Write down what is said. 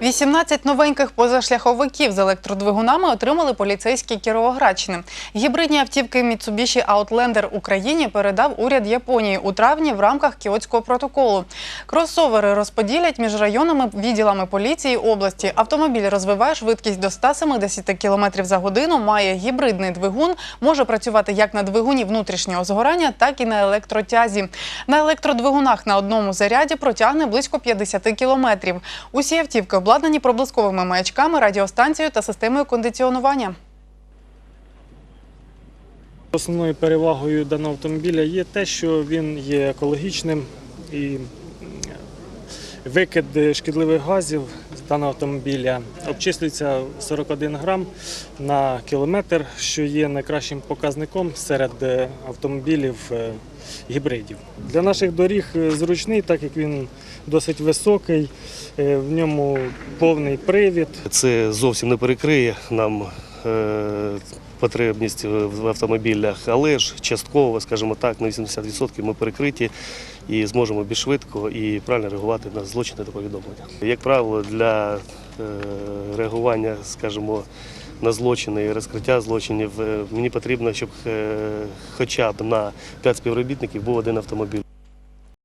18 новеньких позашляховиків з електродвигунами отримали поліцейські Кіровоградщини. Гібридні автівки Mitsubishi Outlander Україні передав уряд Японії у травні в рамках Кіотського протоколу. Кросовери розподілять між районними відділами поліції області. Автомобіль розвиває швидкість до 170 км за годину, має гібридний двигун, може працювати як на двигуні внутрішнього згорання, так і на електротязі. На електродвигунах на одному заряді протягне близько 50 кілометрів. Усі автівки обладнані проблисковими маячками, радіостанцією та системою кондиціонування. Основною перевагою даного автомобіля є те, що він є екологічним і викид шкідливих газів з даного автомобіля обчислюється 41 грам на кілометр, що є найкращим показником серед е, автомобілів е, гібридів. Для наших доріг е, зручний, так як він досить високий, в ньому повний привід. Це зовсім не перекриє нам потребність в автомобілях, але ж частково, скажімо так, на 80% ми перекриті і зможемо більш швидко і правильно реагувати на злочини та повідомлення. Як правило, для е, реагування, скажімо, на злочини і розкриття злочинів е, мені потрібно, щоб е, хоча б на 5 співробітників був один автомобіль